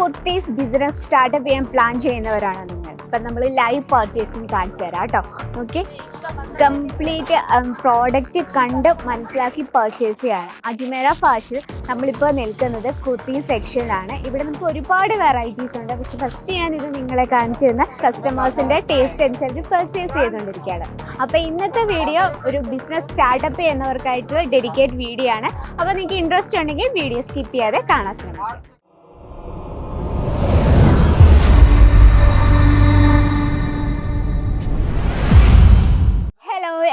Kurtis business startup ചെയ്യാൻ plan ചെയ്യുന്നവരാണ് നിങ്ങൾ. ഇപ്പം നമ്മൾ ലൈവ് പർച്ചേസിങ് കാണിച്ചു തരാം കേട്ടോ. ഓക്കെ കംപ്ലീറ്റ് പ്രോഡക്റ്റ് കണ്ട് മനസ്സിലാക്കി പർച്ചേസ് ചെയ്യാണ്. അജ്മേര ഫാഷിൽ നമ്മളിപ്പോൾ നിൽക്കുന്നത് കുർത്തി സെക്ഷനിലാണ് ഇവിടെ നമുക്ക് ഒരുപാട് വെറൈറ്റീസ് ഉണ്ട്. പക്ഷെ ഫസ്റ്റ് ഞാൻ ഇത് നിങ്ങളെ കാണിച്ചു തരുന്ന കസ്റ്റമേഴ്സിന്റെ ടേസ്റ്റ് അനുസരിച്ച് പർച്ചേസ് ചെയ്തുകൊണ്ടിരിക്കുകയാണ്. അപ്പോൾ ഇന്നത്തെ വീഡിയോ ഒരു ബിസിനസ് സ്റ്റാർട്ടപ്പ് ചെയ്യുന്നവർക്കായിട്ട് ഡെഡിക്കേറ്റ് വീഡിയോ ആണ്. അപ്പോൾ നിങ്ങൾക്ക് ഇൻട്രസ്റ്റ് ഉണ്ടെങ്കിൽ വീഡിയോ സ്കിപ്പ് ചെയ്യാതെ കാണാൻ ശ്രമിക്കും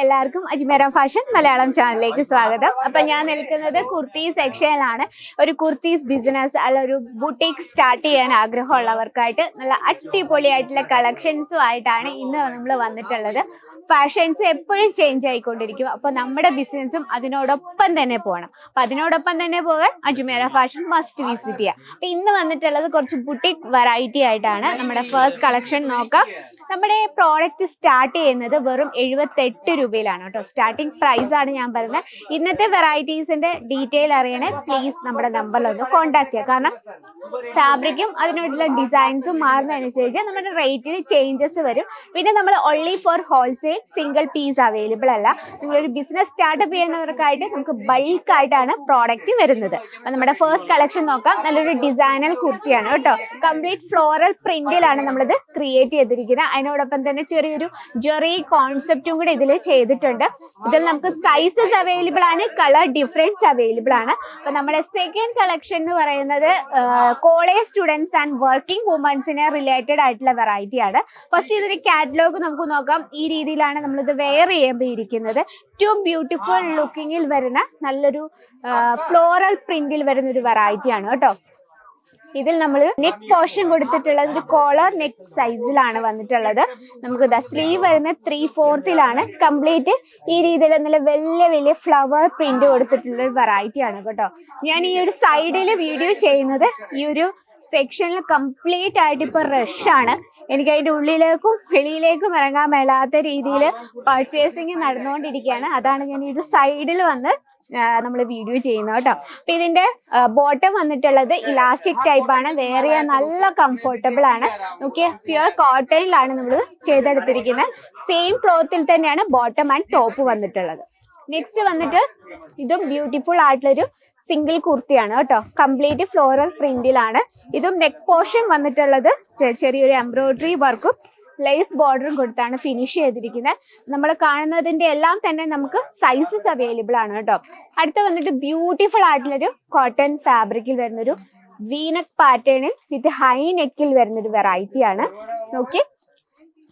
എല്ലാവർക്കും അജ്മേര ഫാഷൻ മലയാളം ചാനലിലേക്ക് സ്വാഗതം. അപ്പൊ ഞാൻ നിൽക്കുന്നത് കുർത്തി സെക്ഷനിലാണ്. ഒരു കുർത്തീസ് ബിസിനസ് അല്ല ഒരു ബുട്ടീക്ക് സ്റ്റാർട്ട് ചെയ്യാൻ ആഗ്രഹമുള്ളവർക്കായിട്ട് നല്ല അടിപൊളിയായിട്ടുള്ള കളക്ഷൻസും ആയിട്ടാണ് ഇന്ന് നമ്മൾ വന്നിട്ടുള്ളത്. ഫാഷൻസ് എപ്പോഴും ചേഞ്ച് ആയിക്കൊണ്ടിരിക്കും. അപ്പൊ നമ്മുടെ ബിസിനസ്സും അതിനോടൊപ്പം തന്നെ പോകണം. അപ്പൊ അതിനോടൊപ്പം തന്നെ പോകാൻ അജ്മേര ഫാഷൻ മസ്റ്റ് വിസിറ്റ് ചെയ്യാം. അപ്പൊ ഇന്ന് വന്നിട്ടുള്ളത് കുറച്ച് ബുട്ടിക് വെറൈറ്റി ആയിട്ടാണ്. നമ്മുടെ ഫസ്റ്റ് കളക്ഷൻ നോക്കാം. നമ്മുടെ പ്രോഡക്റ്റ് സ്റ്റാർട്ട് ചെയ്യുന്നത് വെറും എഴുപത്തെട്ട് രൂപയിലാണ് കേട്ടോ. സ്റ്റാർട്ടിംഗ് പ്രൈസ് ആണ് ഞാൻ പറയുന്നത്. ഇന്നത്തെ വെറൈറ്റീസിന്റെ ഡീറ്റെയിൽ അറിയണേ പ്ലീസ് നമ്മുടെ നമ്പറിൽ ഒന്ന് കോൺടാക്ട് ചെയ്യുക. കാരണം ഫാബ്രിക്കും അതിനോടുള്ള ഡിസൈൻസും മാറുന്നതനുസരിച്ച് നമ്മുടെ റേറ്റിന് ചേഞ്ചസ് വരും. പിന്നെ നമ്മൾ only for wholesale single piece available അല്ല. നിങ്ങളൊരു ബിസിനസ് സ്റ്റാർട്ടപ്പ് ചെയ്യുന്നവർക്കായിട്ട് നമുക്ക് ബൾക്ക് ആയിട്ടാണ് പ്രോഡക്റ്റ് വരുന്നത്. അപ്പൊ നമ്മുടെ ഫസ്റ്റ് കളക്ഷൻ നോക്കാം. നല്ലൊരു ഡിസൈനൽ കുർത്തിയാണ് കേട്ടോ. കംപ്ലീറ്റ് ഫ്ലോറൽ പ്രിന്റിലാണ് നമ്മളിത് ക്രിയേറ്റ് ചെയ്തിരിക്കുന്നത്. അതിനോടൊപ്പം തന്നെ ചെറിയൊരു ജെറി കോൺസെപ്റ്റും കൂടെ ഇതിൽ ചെയ്തിട്ടുണ്ട്. ഇതിൽ നമുക്ക് സൈസസ് അവൈലബിൾ ആണ് കളർ ഡിഫറൻസ് അവൈലബിൾ ആണ്. അപ്പൊ നമ്മുടെ സെക്കൻഡ് കളക്ഷൻ എന്ന് പറയുന്നത് കോളേജ് സ്റ്റുഡൻസ് ആൻഡ് വർക്കിംഗ് വുമൻസിന് റിലേറ്റഡ് ആയിട്ടുള്ള വെറൈറ്റി ആണ്. ഫസ്റ്റ് ഇതിന്റെ കാറ്റലോഗ് നമുക്ക് നോക്കാം. ഈ രീതിയിലാണ് നമ്മൾ ഇത് വെയർ ചെയ്യുമ്പോൾ ഇരിക്കുന്നത് ഏറ്റവും ബ്യൂട്ടിഫുൾ ലുക്കിങ്ങിൽ വരുന്ന നല്ലൊരു ഫ്ലോറൽ പ്രിന്റിൽ വരുന്ന ഒരു വെറൈറ്റി ആണ് കേട്ടോ. ഇതിൽ നമ്മൾ നെക്ക് പോർഷൻ കൊടുത്തിട്ടുള്ളത് ഒരു കോളർ നെക്ക് സൈസിലാണ് വന്നിട്ടുള്ളത്. നമുക്ക് ദ സ്ലീവ് വരുന്ന ത്രീ ഫോർത്തിലാണ് കംപ്ലീറ്റ് ഈ രീതിയിൽ നല്ല വലിയ വലിയ ഫ്ലവർ പ്രിന്റ് കൊടുത്തിട്ടുള്ള ഒരു വെറൈറ്റി ആണ് കേട്ടോ. ഞാൻ ഈ ഒരു സൈഡിൽ വീഡിയോ ചെയ്യുന്നത് ഈ ഒരു സെക്ഷനിൽ കംപ്ലീറ്റ് ആയിട്ട് ഇപ്പൊ റഷ് ആണ്. എനിക്ക് അതിന്റെ ഉള്ളിലേക്കും വെളിയിലേക്കും ഇറങ്ങാൻ മേലാത്ത രീതിയിൽ പർച്ചേസിങ് നടന്നുകൊണ്ടിരിക്കുകയാണ്. അതാണ് ഞാൻ ഇത് സൈഡിൽ വന്ന് നമ്മൾ വീഡിയോ ചെയ്യുന്നത് കേട്ടോ. അപ്പൊ ഇതിന്റെ ബോട്ടം വന്നിട്ടുള്ളത് ഇലാസ്റ്റിക് ടൈപ്പ് ആണ്. വേറെ നല്ല കംഫർട്ടബിൾ ആണ്. നോക്കിയ പ്യുവർ കോട്ടണിലാണ് നമ്മൾ ചെയ്തെടുത്തിരിക്കുന്നത്. സെയിം ക്ലോത്തിൽ തന്നെയാണ് ബോട്ടം ആൻഡ് ടോപ്പ് വന്നിട്ടുള്ളത്. നെക്സ്റ്റ് വന്നിട്ട് ഇതും ബ്യൂട്ടിഫുൾ ആയിട്ടുള്ളൊരു സിംഗിൾ കുർത്തിയാണ് കേട്ടോ. കംപ്ലീറ്റ് ഫ്ലോറൽ പ്രിന്റിലാണ് ഇതും നെക്ക് പോർഷൻ വന്നിട്ടുള്ളത് ചെറിയൊരു എംബ്രോയിഡറി വർക്കും ലേസ് ബോർഡറും കൊടുത്താണ് ഫിനിഷ് ചെയ്തിരിക്കുന്നത്. നമ്മൾ കാണുന്നതിന്റെ എല്ലാം തന്നെ നമുക്ക് സൈസസ് അവൈലബിൾ ആണ് കേട്ടോ. അടുത്ത വന്നിട്ട് ബ്യൂട്ടിഫുൾ ആയിട്ടുള്ളൊരു കോട്ടൺ ഫാബ്രിക്കിൽ വരുന്നൊരു വീനക് പാറ്റേണിൽ വിത്ത് ഹൈ നെക്കിൽ വരുന്നൊരു വെറൈറ്റി ആണ്. നോക്കി.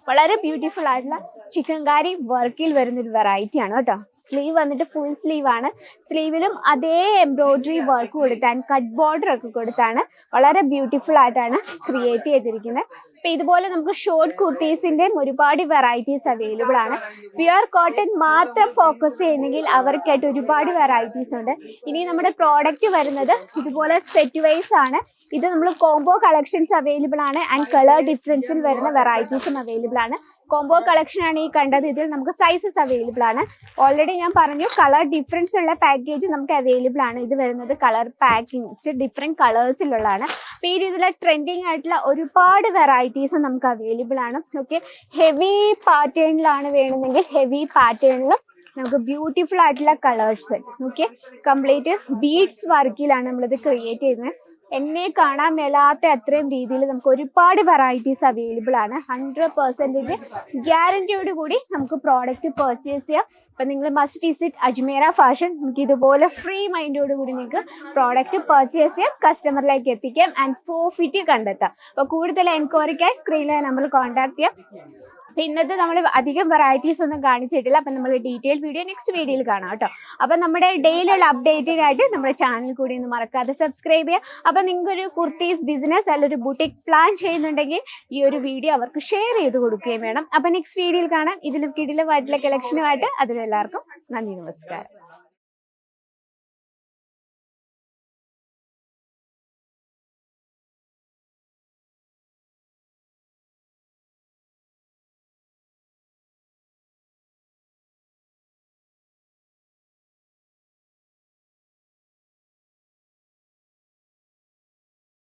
വളരെ ബ്യൂട്ടിഫുൾ ആയിട്ടുള്ള ചിക്കൻകാരി വർക്കിൽ വരുന്നൊരു വെറൈറ്റി ആണ് കേട്ടോ. സ്ലീവ് വന്നിട്ട് ഫുൾ സ്ലീവ് ആണ്. സ്ലീവിലും അതേ എംബ്രോയിഡറി വർക്ക് കൊടുത്താണ് കട്ട് ബോർഡർ ഒക്കെ കൊടുത്താണ്. വളരെ ബ്യൂട്ടിഫുൾ ആയിട്ടാണ് ക്രിയേറ്റ് ചെയ്തിരിക്കുന്നത്. അപ്പൊ ഇതുപോലെ നമുക്ക് ഷോർട്ട് കുർത്തീസിന്റെയും ഒരുപാട് വെറൈറ്റീസ് അവൈലബിൾ ആണ്. പ്യുവർ കോട്ടൺ മാത്രം ഫോക്കസ് ചെയ്യുന്നെങ്കിൽ അവർക്കായിട്ട് ഒരുപാട് വെറൈറ്റീസ് ഉണ്ട്. ഇനി നമ്മുടെ പ്രോഡക്റ്റ് വരുന്നത് ഇതുപോലെ സെറ്റ് വൈസ് ആണ്. ഇത് നമ്മൾ കോംബോ കളക്ഷൻസ് അവൈലബിൾ ആണ് ആൻഡ് കളർ ഡിഫറൻസിൽ വരുന്ന വെറൈറ്റീസും അവൈലബിൾ ആണ്. കോംബോ കളക്ഷൻ ആണ് ഈ കണ്ടത്. ഇതിൽ നമുക്ക് സൈസസ് അവൈലബിൾ ആണ്. ഓൾറെഡി ഞാൻ പറഞ്ഞു കളർ ഡിഫറൻസ് ഉള്ള പാക്കേജ് നമുക്ക് അവൈലബിൾ ആണ്. ഇത് വരുന്നത് കളർ പാക്കിംഗ് ഡിഫറെന്റ് കളേഴ്സിലുള്ളതാണ് അപ്പോൾ ഈ രീതിയിലുള്ള ട്രെൻഡിങ് ആയിട്ടുള്ള ഒരുപാട് വെറൈറ്റീസ് നമുക്ക് അവൈലബിൾ ആണ്. ഓക്കെ ഹെവി പാറ്റേണിലാണ് വേണമെങ്കിൽ ഹെവി പാറ്റേണിൽ നമുക്ക് ബ്യൂട്ടിഫുൾ ആയിട്ടുള്ള കളേഴ്സ് ഓക്കെ കംപ്ലീറ്റ് ബീഡ്സ് വർക്കിലാണ് നമ്മളിത് ക്രിയേറ്റ് ചെയ്യുന്നത്. എന്നെ കാണാൻ മേലാത്ത അത്രയും രീതിയിൽ നമുക്ക് ഒരുപാട് വെറൈറ്റീസ് അവൈലബിൾ ആണ്. ഹൺഡ്രഡ് പെർസെന്റേജ് ഗ്യാരണ്ടിയോട് കൂടി നമുക്ക് പ്രോഡക്റ്റ് പർച്ചേസ് ചെയ്യാം. അപ്പം നിങ്ങൾ മസ്റ്റ് വിസിറ്റ് അജ്മേര ഫാഷൻ നമുക്ക് ഇതുപോലെ ഫ്രീ മൈൻഡോട് കൂടി നിങ്ങൾക്ക് പ്രോഡക്റ്റ് പർച്ചേസ് ചെയ്യാം കസ്റ്റമറിലേക്ക് എത്തിക്കാം ആൻഡ് പ്രോഫിറ്റ് കണ്ടെത്താം. അപ്പോൾ കൂടുതൽ എൻക്വയറിക്കായി സ്ക്രീനിലെ നമ്മൾ കോൺടാക്ട് ചെയ്യാം. അപ്പൊ ഇന്നത്തെ നമ്മൾ അധികം വെറൈറ്റീസ് ഒന്നും കാണിച്ചിട്ടില്ല. അപ്പൊ നമ്മൾ ഡീറ്റെയിൽ വീഡിയോ നെക്സ്റ്റ് വീഡിയോയിൽ കാണാം കേട്ടോ. അപ്പൊ നമ്മുടെ ഡെയിലിയുള്ള അപ്ഡേറ്റിനായിട്ട് നമ്മുടെ ചാനൽ കൂടി ഒന്ന് മറക്കാതെ സബ്സ്ക്രൈബ് ചെയ്യുക അപ്പൊ നിങ്ങൾക്ക് ഒരു കുർത്തീസ് ബിസിനസ് അല്ല ഒരു ബുട്ടിക് പ്ലാൻ ചെയ്യുന്നുണ്ടെങ്കിൽ ഈ ഒരു വീഡിയോ അവർക്ക് ഷെയർ ചെയ്ത് കൊടുക്കുകയും വേണം. അപ്പൊ നെക്സ്റ്റ് വീഡിയോയിൽ കാണാം. ഇതിലും കിടിലും ആയിട്ടുള്ള കളക്ഷനുമായിട്ട് അതിലെല്ലാവർക്കും നന്ദി നമസ്കാരം.